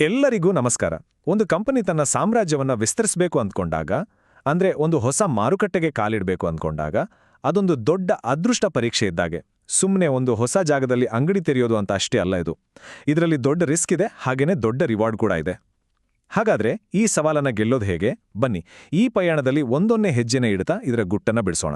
ಎಲ್ಲರಿಗೂ ನಮಸ್ಕಾರ. ಒಂದು ಕಂಪನಿ ತನ್ನ ಸಾಮ್ರಾಜ್ಯವನ್ನ ವಿಸ್ತರಿಸಬೇಕು ಅಂದ್ಕೊಂಡಾಗ, ಅಂದ್ರೆ ಒಂದು ಹೊಸ ಮಾರುಕಟ್ಟೆಗೆ ಕಾಲಿಡಬೇಕು ಅಂದ್ಕೊಂಡಾಗ, ಅದೊಂದು ದೊಡ್ಡ ಅದೃಷ್ಟ ಪರೀಕ್ಷೆ ಇದ್ದಾಗೆ. ಸುಮ್ಮನೆ ಒಂದು ಹೊಸ ಜಾಗದಲ್ಲಿ ಅಂಗಡಿ ತೆರೆಯೋದು ಅಂತ ಅಷ್ಟೇ ಅಲ್ಲ ಇದು. ಇದರಲ್ಲಿ ದೊಡ್ಡ ರಿಸ್ಕ್ ಇದೆ, ಹಾಗೇನೆ ದೊಡ್ಡ ರಿವಾರ್ಡ್ ಕೂಡ ಇದೆ. ಹಾಗಾದ್ರೆ ಈ ಸವಾಲನ್ನ ಗೆಲ್ಲೋದು ಹೇಗೆ? ಬನ್ನಿ, ಈ ಪಯಣದಲ್ಲಿ ಒಂದೊನ್ನೇ ಹೆಜ್ಜೆನ ಇಡ್ತಾ ಇದರ ಗುಟ್ಟನ್ನ ಬಿಡಿಸೋಣ.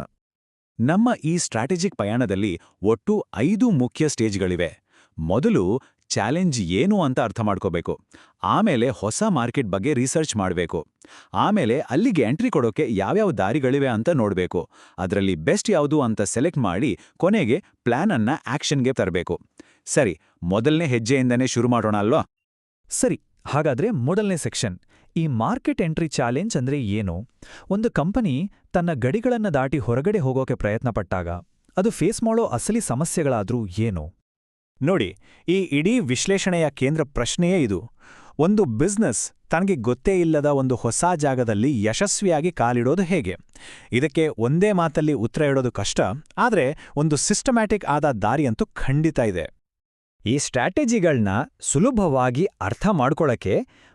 ನಮ್ಮ ಈ ಸ್ಟ್ರಾಟಜಿಕ್ ಪಯಣದಲ್ಲಿ ಒಟ್ಟು ಐದು ಮುಖ್ಯ ಸ್ಟೇಜ್ಗಳಿವೆ. ಮೊದಲು ಚಾಲೆಂಜ್ ಏನು ಅಂತ ಅರ್ಥ ಮಾಡ್ಕೋಬೇಕು. ಆಮೇಲೆ ಹೊಸ ಮಾರ್ಕೆಟ್ ಬಗ್ಗೆ ರಿಸರ್ಚ್ ಮಾಡಬೇಕು. ಆಮೇಲೆ ಅಲ್ಲಿಗೆ ಎಂಟ್ರಿ ಕೊಡೋಕೆ ಯಾವ್ಯಾವ ದಾರಿಗಳಿವೆ ಅಂತ ನೋಡಬೇಕು. ಅದರಲ್ಲಿ ಬೆಸ್ಟ್ ಯಾವುದು ಅಂತ ಸೆಲೆಕ್ಟ್ ಮಾಡಿ ಕೊನೆಗೆ ಪ್ಲಾನ್ ಆ್ಯಕ್ಷನ್ಗೆ ತರಬೇಕು. ಸರಿ, ಮೊದಲನೇ ಹೆಜ್ಜೆಯಿಂದನೇ ಶುರು ಮಾಡೋಣ ಅಲ್ವಾ? ಸರಿ, ಹಾಗಾದ್ರೆ ಮೊದಲನೇ ಸೆಕ್ಷನ್. ಈ ಮಾರ್ಕೆಟ್ ಎಂಟ್ರಿ ಚಾಲೆಂಜ್ ಅಂದ್ರೆ ಏನು? ಒಂದು ಕಂಪನಿ ತನ್ನ ಗಡಿಗಳನ್ನು ದಾಟಿ ಹೊರಗಡೆ ಹೋಗೋಕೆ ಪ್ರಯತ್ನ ಪಟ್ಟಾಗ ಅದು ಫೇಸ್ ಮಾಡೋ ಅಸಲಿ ಸಮಸ್ಯೆಗಳಾದ್ರೂ ಏನು? ನೋಡಿ, ಈ ಇಡೀ ವಿಶ್ಲೇಷಣೆಯ ಕೇಂದ್ರ ಪ್ರಶ್ನೆಯೇ ಇದು. ಒಂದು ಬಿಸ್ನೆಸ್ ತನಗೆ ಗೊತ್ತೇ ಇಲ್ಲದ ಒಂದು ಹೊಸ ಜಾಗದಲ್ಲಿ ಯಶಸ್ವಿಯಾಗಿ ಕಾಲಿಡೋದು ಹೇಗೆ? ಇದಕ್ಕೆ ಒಂದೇ ಮಾತಲ್ಲಿ ಉತ್ತರ ಇಡೋದು ಕಷ್ಟ, ಆದರೆ ಒಂದು ಸಿಸ್ಟಮ್ಯಾಟಿಕ್ ಆದ ದಾರಿಯಂತೂ ಖಂಡಿತ ಇದೆ. ಈ ಸ್ಟ್ರಾಟಜಿಗಳನ್ನ ಸುಲಭವಾಗಿ ಅರ್ಥ ಮಾಡ್ಕೊಳ್ಳೋಕ್ಕೆ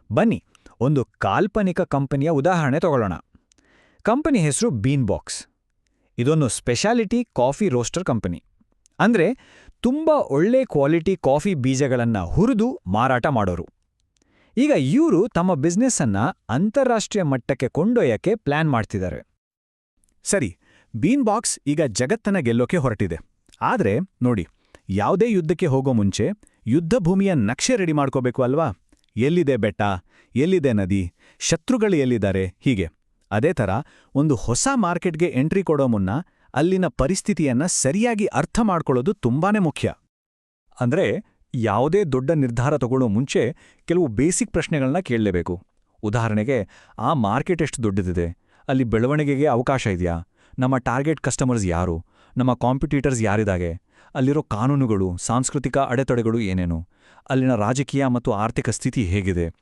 ಬನ್ನಿ, ಒಂದು ಕಾಲ್ಪನಿಕ ಕಂಪನಿಯ ಉದಾಹರಣೆ ತಗೊಳ್ಳೋಣ. ಕಂಪನಿ ಹೆಸರು ಬೀನ್ ಬಾಕ್ಸ್ ಇದೊಂದು ಸ್ಪೆಷಾಲಿಟಿ ಕಾಫಿ ರೋಸ್ಟರ್ ಕಂಪನಿ. ಅಂದ್ರೆ ತುಂಬಾ ಒಳ್ಳೆ ಕ್ವಾಲಿಟಿ ಕಾಫಿ ಬೀಜಗಳನ್ನ ಹುರಿದು ಮಾರಾಟ ಮಾಡೋರು. ಈಗ ಇವರು ತಮ್ಮ ಬಿಸ್ನೆಸ್ ಅನ್ನ ಅಂತಾರಾಷ್ಟ್ರೀಯ ಮಟ್ಟಕ್ಕೆ ಕೊಂಡೊಯ್ಯಕ್ಕೆ ಪ್ಲಾನ್ ಮಾಡ್ತಿದ್ದಾರೆ. ಸರಿ ಬೀನ್ ಬಾಕ್ಸ್ ಈಗ ಜಗತ್ತನ್ನ ಗೆಲ್ಲೋಕೆ ಹೊರಟಿದೆ. ಆದ್ರೆ ನೋಡಿ, ಯಾವುದೇ ಯುದ್ಧಕ್ಕೆ ಹೋಗೋ ಮುಂಚೆ ಯುದ್ಧ ಭೂಮಿಯ ನಕ್ಷೆ ರೆಡಿ ಮಾಡ್ಕೋಬೇಕು ಅಲ್ವಾ? ಎಲ್ಲಿದೆ ಬೆಟ್ಟ? ಎಲ್ಲಿದೆ ನದಿ? ಶತ್ರುಗಳು ಎಲ್ಲಿದ್ದಾರೆ? ಹೀಗೆ. ಅದೇ ಥರ ಒಂದು ಹೊಸ ಮಾರ್ಕೆಟ್ಗೆ ಎಂಟ್ರಿ ಕೊಡೋ ಮುನ್ನ ಅಲ್ಲಿನ ಪರಿಸ್ಥಿತಿಯನ್ನ ಸರಿಯಾಗಿ ಅರ್ಥ ಮಾಡ್ಕೊಳ್ಳೋದು ತುಂಬಾನೇ ಮುಖ್ಯ. ಅಂದ್ರೆ ಯಾವುದೇ ದೊಡ್ಡ ನಿರ್ಧಾರ ತಗೊಳ್ಳೋ ಮುಂಚೆ ಕೆಲವು ಬೇಸಿಕ್ ಪ್ರಶ್ನೆಗಳನ್ನ ಕೇಳಲೇಬೇಕು. ಉದಾಹರಣೆಗೆ, ಆ ಮಾರ್ಕೆಟ್ ಎಷ್ಟು ದೊಡ್ಡದಿದೆ? ಅಲ್ಲಿ ಬೆಳವಣಿಗೆಗೆ ಅವಕಾಶ ಇದೆಯಾ? ನಮ್ಮ ಟಾರ್ಗೆಟ್ ಕಸ್ಟಮರ್ಸ್ ಯಾರು? ನಮ್ಮ ಕಾಂಪಿಟೀಟರ್ಸ್ ಯಾರಿದಾಗೆ? ಅಲ್ಲಿರೋ ಕಾನೂನುಗಳು, ಸಾಂಸ್ಕೃತಿಕ ಅಡೆತಡೆಗಳು ಏನೇನು? ಅಲ್ಲಿನ ರಾಜಕೀಯ ಮತ್ತು ಆರ್ಥಿಕ ಸ್ಥಿತಿ ಹೇಗಿದೆ?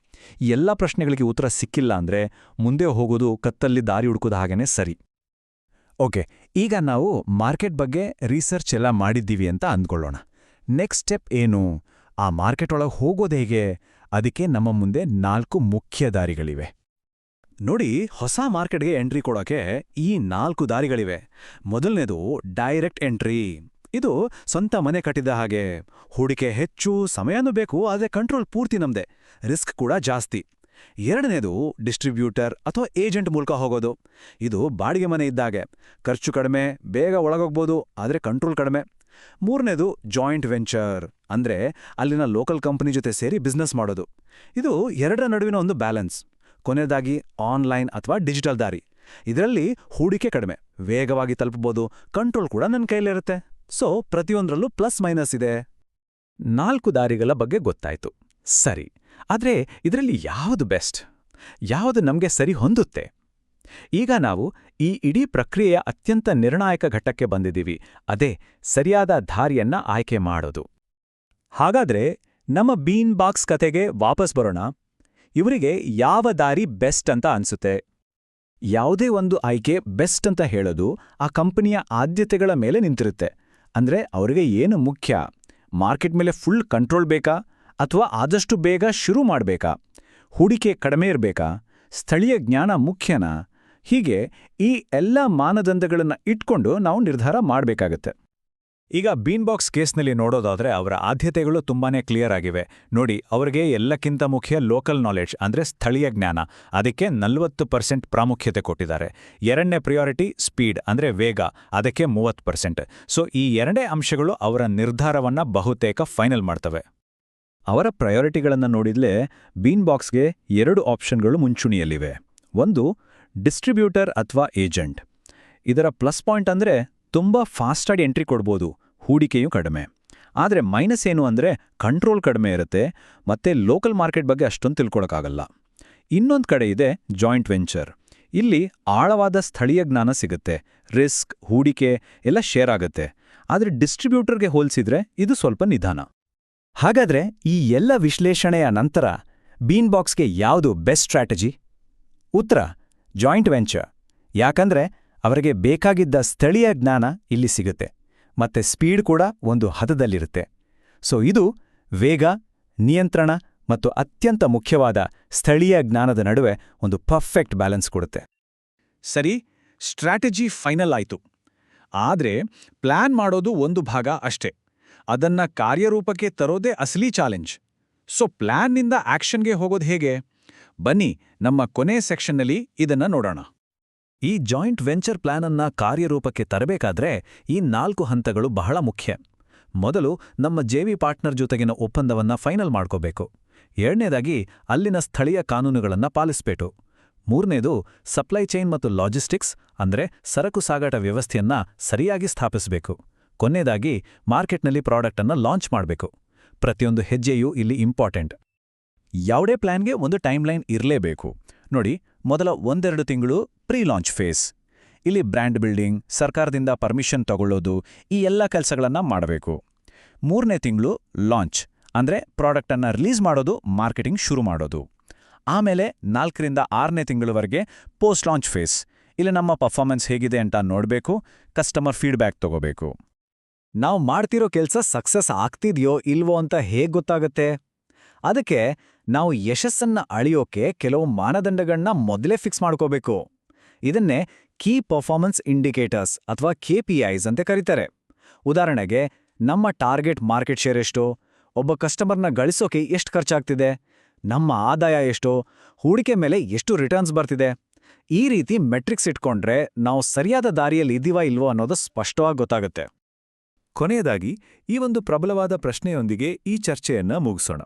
ಎಲ್ಲ ಪ್ರಶ್ನೆಗಳಿಗೆ ಉತ್ತರ ಸಿಕ್ಕಿಲ್ಲ ಅಂದ್ರೆ ಮುಂದೆ ಹೋಗೋದು ಕತ್ತಲ್ಲಿ ದಾರಿ ಹುಡುಕೋದ ಹಾಗೇನೆ ಸರಿ. ಓಕೆ ಈಗ ನಾವು ಮಾರ್ಕೆಟ್ ಬಗ್ಗೆ ರಿಸರ್ಚ್ ಎಲ್ಲ ಮಾಡಿದ್ದೀವಿ ಅಂತ ಅಂದ್ಕೊಳ್ಳೋಣ. ನೆಕ್ಸ್ಟ್ ಸ್ಟೆಪ್ ಏನು? ಆ ಮಾರ್ಕೆಟ್ ಒಳಗೆ ಹೋಗೋದು ಹೇಗೆ? ಅದಕ್ಕೆ ನಮ್ಮ ಮುಂದೆ ನಾಲ್ಕು ಮುಖ್ಯ ದಾರಿಗಳಿವೆ. ನೋಡಿ, ಹೊಸ ಮಾರ್ಕೆಟ್ಗೆ ಎಂಟ್ರಿ ಕೊಡೋಕೆ ಈ ನಾಲ್ಕು ದಾರಿಗಳಿವೆ. ಮೊದಲನೇದು ಡೈರೆಕ್ಟ್ ಎಂಟ್ರಿ ಇದು ಸ್ವಂತ ಮನೆ ಕಟ್ಟಿದ ಹಾಗೆ. ಹೂಡಿಕೆ ಹೆಚ್ಚು, ಸಮಯನೂ ಬೇಕು, ಆದರೆ ಕಂಟ್ರೋಲ್ ಪೂರ್ತಿ ನಮ್ದೆ. ರಿಸ್ಕ್ ಕೂಡ ಜಾಸ್ತಿ. ಎರಡನೇದು ಡಿಸ್ಟ್ರಿಬ್ಯೂಟರ್ ಅಥವಾ ಏಜೆಂಟ್ ಮೂಲಕ ಹೋಗೋದು. ಇದು ಬಾಡಿಗೆ ಮನೆ ಇದ್ದಾಗೆ. ಖರ್ಚು ಕಡಿಮೆ, ಬೇಗ ಒಳಗೋಗ್ಬೋದು, ಆದರೆ ಕಂಟ್ರೋಲ್ ಕಡಿಮೆ. ಮೂರನೇದು ಜಾಯಿಂಟ್ ವೆಂಚರ್ ಅಂದ್ರೆ ಅಲ್ಲಿನ ಲೋಕಲ್ ಕಂಪನಿ ಜೊತೆ ಸೇರಿ ಬಿಸ್ನೆಸ್ ಮಾಡೋದು. ಇದು ಎರಡರ ನಡುವಿನ ಒಂದು ಬ್ಯಾಲೆನ್ಸ್ ಕೊನೆಯದಾಗಿ ಆನ್ಲೈನ್ ಅಥವಾ ಡಿಜಿಟಲ್ ದಾರಿ. ಇದರಲ್ಲಿ ಹೂಡಿಕೆ ಕಡಿಮೆ, ವೇಗವಾಗಿ ತಲುಪಬಹುದು ಕಂಟ್ರೋಲ್ ಕೂಡ ನನ್ನ ಕೈಲಿರುತ್ತೆ. ಸೊ ಪ್ರತಿಯೊಂದರಲ್ಲೂ ಪ್ಲಸ್ ಮೈನಸ್ ಇದೆ. ನಾಲ್ಕು ದಾರಿಗಳ ಬಗ್ಗೆ ಗೊತ್ತಾಯ್ತು. ಸರಿ. ಆದರೆ ಇದರಲ್ಲಿ ಯಾವುದು ಬೆಸ್ಟ್? ಯಾವುದು ನಮಗೆ ಸರಿ ಹೊಂದುತ್ತೆ? ಈಗ ನಾವು ಈ ಇಡೀ ಪ್ರಕ್ರಿಯೆಯ ಅತ್ಯಂತ ನಿರ್ಣಾಯಕ ಘಟ್ಟಕ್ಕೆ ಬಂದಿದ್ದೀವಿ. ಅದೇ ಸರಿಯಾದ ದಾರಿಯನ್ನ ಆಯ್ಕೆ ಮಾಡೋದು. ಹಾಗಾದ್ರೆ ನಮ್ಮ ಬೀನ್ ಬಾಕ್ಸ್ ಕತೆಗೆ ವಾಪಸ್ ಬರೋಣ. ಇವರಿಗೆ ಯಾವ ದಾರಿ ಬೆಸ್ಟ್ ಅಂತ ಅನ್ಸುತ್ತೆ? ಯಾವುದೇ ಒಂದು ಆಯ್ಕೆ ಬೆಸ್ಟ್ ಅಂತ ಹೇಳೋದು ಆ ಕಂಪನಿಯ ಆದ್ಯತೆಗಳ ಮೇಲೆ ನಿಂತಿರುತ್ತೆ. ಅಂದ್ರೆ ಅವರಿಗೆ ಏನು ಮುಖ್ಯ? ಮಾರ್ಕೆಟ್ ಮೇಲೆ ಫುಲ್ ಕಂಟ್ರೋಲ್ ಬೇಕಾ? ಅಥವಾ ಆದಷ್ಟು ಬೇಗ ಶುರು ಮಾಡಬೇಕಾ? ಹೂಡಿಕೆ ಕಡಿಮೆ ಇರಬೇಕಾ? ಸ್ಥಳೀಯ ಜ್ಞಾನ ಮುಖ್ಯನಾ? ಹೀಗೆ ಈ ಎಲ್ಲ ಮಾನದಂಡಗಳನ್ನು ಇಟ್ಕೊಂಡು ನಾವು ನಿರ್ಧಾರ ಮಾಡಬೇಕಾಗತ್ತೆ. ಈಗ ಬೀನ್ ಬಾಕ್ಸ್ ಕೇಸ್ನಲ್ಲಿ ನೋಡೋದಾದ್ರೆ ಅವರ ಆದ್ಯತೆಗಳು ತುಂಬಾನೇ ಕ್ಲಿಯರ್ ಆಗಿವೆ. ನೋಡಿ, ಅವರಿಗೆ ಎಲ್ಲಕ್ಕಿಂತ ಮುಖ್ಯ ಲೋಕಲ್ ನಾಲೆಡ್ಜ್ ಅಂದ್ರೆ ಸ್ಥಳೀಯ ಜ್ಞಾನ. ಅದಕ್ಕೆ ನಲವತ್ತು ಪರ್ಸೆಂಟ್ ಪ್ರಾಮುಖ್ಯತೆ ಕೊಟ್ಟಿದ್ದಾರೆ. ಎರಡನೇ ಪ್ರಿಯಾರಿಟಿ ಸ್ಪೀಡ್ ಅಂದ್ರೆ ವೇಗ. ಅದಕ್ಕೆ ಮೂವತ್ತು ಪರ್ಸೆಂಟ್. ಸೊ ಈ ಎರಡೇ ಅಂಶಗಳು ಅವರ ನಿರ್ಧಾರವನ್ನ ಬಹುತೇಕ ಫೈನಲ್ ಮಾಡ್ತವೆ. ಅವರ ಪ್ರಯಾರಿಟಿಗಳನ್ನು ನೋಡಿದ್ಲೇ ಬೀನ್ ಬಾಕ್ಸ್ಗೆ ಎರಡು ಆಪ್ಷನ್ಗಳು ಮುಂಚೂಣಿಯಲ್ಲಿವೆ. ಒಂದು ಡಿಸ್ಟ್ರಿಬ್ಯೂಟರ್ ಅಥವಾ ಏಜೆಂಟ್ ಇದರ ಪ್ಲಸ್ ಪಾಯಿಂಟ್ ಅಂದ್ರೆ ತುಂಬಾ ಫಾಸ್ಟಾಗಿ ಎಂಟ್ರಿ ಕೊಡ್ಬೋದು, ಹೂಡಿಕೆಯೂ ಕಡಿಮೆ. ಆದರೆ ಮೈನಸ್ ಏನು ಅಂದ್ರೆ ಕಂಟ್ರೋಲ್ ಕಡಿಮೆ ಇರುತ್ತೆ, ಮತ್ತೆ ಲೋಕಲ್ ಮಾರ್ಕೆಟ್ ಬಗ್ಗೆ ಅಷ್ಟೊಂದು ತಿಳ್ಕೊಳಕ್ಕಾಗಲ್ಲ. ಇನ್ನೊಂದು ಕಡೆ ಇದೆ ಜಾಯಿಂಟ್ ವೆಂಚರ್ ಇಲ್ಲಿ ಆಳವಾದ ಸ್ಥಳೀಯ ಜ್ಞಾನ ಸಿಗುತ್ತೆ ರಿಸ್ಕ್ ಹೂಡಿಕೆ ಎಲ್ಲ ಶೇರ್ ಆಗುತ್ತೆ. ಆದರೆ ಡಿಸ್ಟ್ರಿಬ್ಯೂಟರ್ಗೆ ಹೋಲಿಸಿದ್ರೆ ಇದು ಸ್ವಲ್ಪ ನಿಧಾನ. ಹಾಗಾದ್ರೆ ಈ ಎಲ್ಲ ವಿಶ್ಲೇಷಣೆಯ ನಂತರ ಬೀನ್ ಬಾಕ್ಸ್ಗೆ ಯಾವುದು ಬೆಸ್ಟ್ ಸ್ಟ್ರಾಟಜಿ? ಉತ್ತರ, ಜಾಯಿಂಟ್ ವೆಂಚರ್. ಯಾಕಂದ್ರೆ ಅವರಿಗೆ ಬೇಕಾಗಿದ್ದ ಸ್ಥಳೀಯ ಜ್ಞಾನ ಇಲ್ಲಿ ಸಿಗುತ್ತೆ, ಮತ್ತೆ ಸ್ಪೀಡ್ ಕೂಡ ಒಂದು ಹದದಲ್ಲಿರುತ್ತೆ. ಸೊ ಇದು ವೇಗ, ನಿಯಂತ್ರಣ ಮತ್ತು ಅತ್ಯಂತ ಮುಖ್ಯವಾದ ಸ್ಥಳೀಯ ಜ್ಞಾನದ ನಡುವೆ ಒಂದು ಪರ್ಫೆಕ್ಟ್ ಬ್ಯಾಲೆನ್ಸ್ ಕೊಡುತ್ತೆ. ಸರಿ, ಸ್ಟ್ರಾಟಜಿ ಫೈನಲ್ ಆಯ್ತು. ಆದ್ರೆ ಪ್ಲಾನ್ ಮಾಡೋದು ಒಂದು ಭಾಗ ಅಷ್ಟೇ. ಅದನ್ನ ಕಾರ್ಯರೂಪಕ್ಕೆ ತರೋದೇ ಅಸಲಿ ಚಾಲೆಂಜ್. ಸೊ ಪ್ಲ್ಯಾನ್ನಿಂದ ಆಕ್ಷನ್ಗೆ ಹೋಗೋದು ಹೇಗೆ? ಬನ್ನಿ, ನಮ್ಮ ಕೊನೆ ಸೆಕ್ಷನ್ನಲ್ಲಿ ಇದನ್ನ ನೋಡೋಣ. ಈ ಜಾಯಿಂಟ್ ವೆಂಚರ್ ಪ್ಲಾನ್ ಅನ್ನ ಕಾರ್ಯರೂಪಕ್ಕೆ ತರಬೇಕಾದ್ರೆ ಈ ನಾಲ್ಕು ಹಂತಗಳು ಬಹಳ ಮುಖ್ಯ. ಮೊದಲು ನಮ್ಮ ಜೆವಿ ಪಾರ್ಟ್ನರ್ ಜೊತೆಗಿನ ಒಪ್ಪಂದವನ್ನ ಫೈನಲ್ ಮಾಡ್ಕೋಬೇಕು. ಎರಡನೇದಾಗಿ ಅಲ್ಲಿನ ಸ್ಥಳೀಯ ಕಾನೂನುಗಳನ್ನ ಪಾಲಿಸಬೇಕು. ಮೂರನೇದು ಸಪ್ಲೈ ಚೈನ್ ಮತ್ತು ಲಾಜಿಸ್ಟಿಕ್ಸ್ ಅಂದ್ರೆ ಸರಕು ಸಾಗಾಟ ವ್ಯವಸ್ಥೆಯನ್ನ ಸರಿಯಾಗಿ ಸ್ಥಾಪಿಸಬೇಕು. ಕೊನೆಯದಾಗಿ ಮಾರ್ಕೆಟ್ನಲ್ಲಿ ಪ್ರಾಡಕ್ಟನ್ನು ಲಾಂಚ್ ಮಾಡಬೇಕು. ಪ್ರತಿಯೊಂದು ಹೆಜ್ಜೆಯೂ ಇಲ್ಲಿ ಇಂಪಾರ್ಟೆಂಟ್. ಯಾವುದೇ ಪ್ಲ್ಯಾನ್ಗೆ ಒಂದು ಟೈಮ್ಲೈನ್ ಇರಲೇಬೇಕು. ನೋಡಿ, ಮೊದಲ ಒಂದೆರಡು ತಿಂಗಳು ಪ್ರೀ ಲಾಂಚ್ ಫೇಸ್. ಇಲ್ಲಿ ಬ್ರ್ಯಾಂಡ್ ಬಿಲ್ಡಿಂಗ್, ಸರ್ಕಾರದಿಂದ ಪರ್ಮಿಷನ್ ತಗೊಳ್ಳೋದು, ಈ ಎಲ್ಲ ಕೆಲಸಗಳನ್ನು ಮಾಡಬೇಕು. ಮೂರನೇ ತಿಂಗಳು ಲಾಂಚ್, ಅಂದ್ರೆ ಪ್ರಾಡಕ್ಟನ್ನು ರಿಲೀಸ್ ಮಾಡೋದು, ಮಾರ್ಕೆಟಿಂಗ್ ಶುರು ಮಾಡೋದು. ಆಮೇಲೆ ನಾಲ್ಕರಿಂದ ಆರನೇ ತಿಂಗಳವರೆಗೆ ಪೋಸ್ಟ್ ಲಾಂಚ್ ಫೇಸ್. ಇಲ್ಲಿ ನಮ್ಮ ಪರ್ಫಾರ್ಮೆನ್ಸ್ ಹೇಗಿದೆ ಅಂತ ನೋಡಬೇಕು, ಕಸ್ಟಮರ್ ಫೀಡ್ಬ್ಯಾಕ್ ತಗೋಬೇಕು. ನಾವು ಮಾಡ್ತಿರೋ ಕೆಲ್ಸ ಸಕ್ಸಸ್ ಆಗ್ತಿದ್ಯೋ ಇಲ್ವೋ ಅಂತ ಹೇಗ್ ಗೊತ್ತಾಗತ್ತೆ? ಅದಕ್ಕೆ ನಾವು ಯಶಸ್ಸನ್ನ ಅಳಿಯೋಕೆ ಕೆಲವು ಮಾನದಂಡಗಳನ್ನ ಮೊದಲೇ ಫಿಕ್ಸ್ ಮಾಡ್ಕೋಬೇಕು. ಇದನ್ನೇ ಕೀ ಪರ್ಫಾರ್ಮೆನ್ಸ್ ಇಂಡಿಕೇಟರ್ಸ್ ಅಥವಾ ಕೆಪಿಐಸ್ ಅಂತ ಕರೀತಾರೆ. ಉದಾಹರಣೆಗೆ, ನಮ್ಮ ಟಾರ್ಗೆಟ್ ಮಾರ್ಕೆಟ್ ಶೇರ್ ಎಷ್ಟು? ಒಬ್ಬ ಕಸ್ಟಮರ್ನ ಗಳಿಸೋಕೆ ಎಷ್ಟು ಖರ್ಚಾಗ್ತಿದೆ? ನಮ್ಮ ಆದಾಯ ಎಷ್ಟು? ಹೂಡಿಕೆ ಮೇಲೆ ಎಷ್ಟು ರಿಟರ್ನ್ಸ್ ಬರ್ತಿದೆ? ಈ ರೀತಿ ಮೆಟ್ರಿಕ್ಸ್ ಇಟ್ಕೊಂಡ್ರೆ ನಾವು ಸರಿಯಾದ ದಾರಿಯಲ್ಲಿ ಇದೀವಾ ಇಲ್ವೋ ಅನ್ನೋದು ಸ್ಪಷ್ಟವಾಗಿ ಗೊತ್ತಾಗುತ್ತೆ. ಕೊನೆಯದಾಗಿ, ಈ ಒಂದು ಪ್ರಬಲವಾದ ಪ್ರಶ್ನೆಯೊಂದಿಗೆ ಈ ಚರ್ಚೆಯನ್ನ ಮುಗಿಸೋಣ.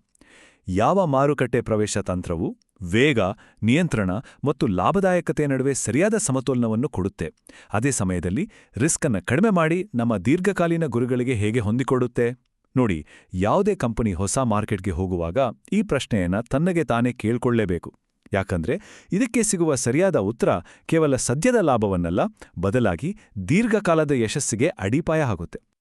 ಯಾವ ಮಾರುಕಟ್ಟೆ ಪ್ರವೇಶ ತಂತ್ರವು ವೇಗ, ನಿಯಂತ್ರಣ ಮತ್ತು ಲಾಭದಾಯಕತೆ ನಡುವೆ ಸರಿಯಾದ ಸಮತೋಲನವನ್ನು ಕೊಡುತ್ತೆ? ಅದೇ ಸಮಯದಲ್ಲಿ ರಿಸ್ಕ್ ಅನ್ನ ಕಡಿಮೆ ಮಾಡಿ ನಮ್ಮ ದೀರ್ಘಕಾಲೀನ ಗುರಿಗಳಿಗೆ ಹೇಗೆ ಹೊಂದಿಕೊಡುತ್ತೆ? ನೋಡಿ, ಯಾವುದೇ ಕಂಪನಿ ಹೊಸ ಮಾರ್ಕೆಟ್ಗೆ ಹೋಗುವಾಗ ಈ ಪ್ರಶ್ನೆಯನ್ನ ತನ್ನಗೆ ತಾನೇ ಕೇಳ್ಕೊಳ್ಳೇಬೇಕು. ಯಾಕಂದ್ರೆ ಇದಕ್ಕೆ ಸಿಗುವ ಸರಿಯಾದ ಉತ್ತರ ಕೇವಲ ಸದ್ಯದ ಲಾಭವನ್ನಲ್ಲ, ಬದಲಾಗಿ ದೀರ್ಘಕಾಲದ ಯಶಸ್ಸಿಗೆ ಅಡಿಪಾಯ ಆಗುತ್ತೆ.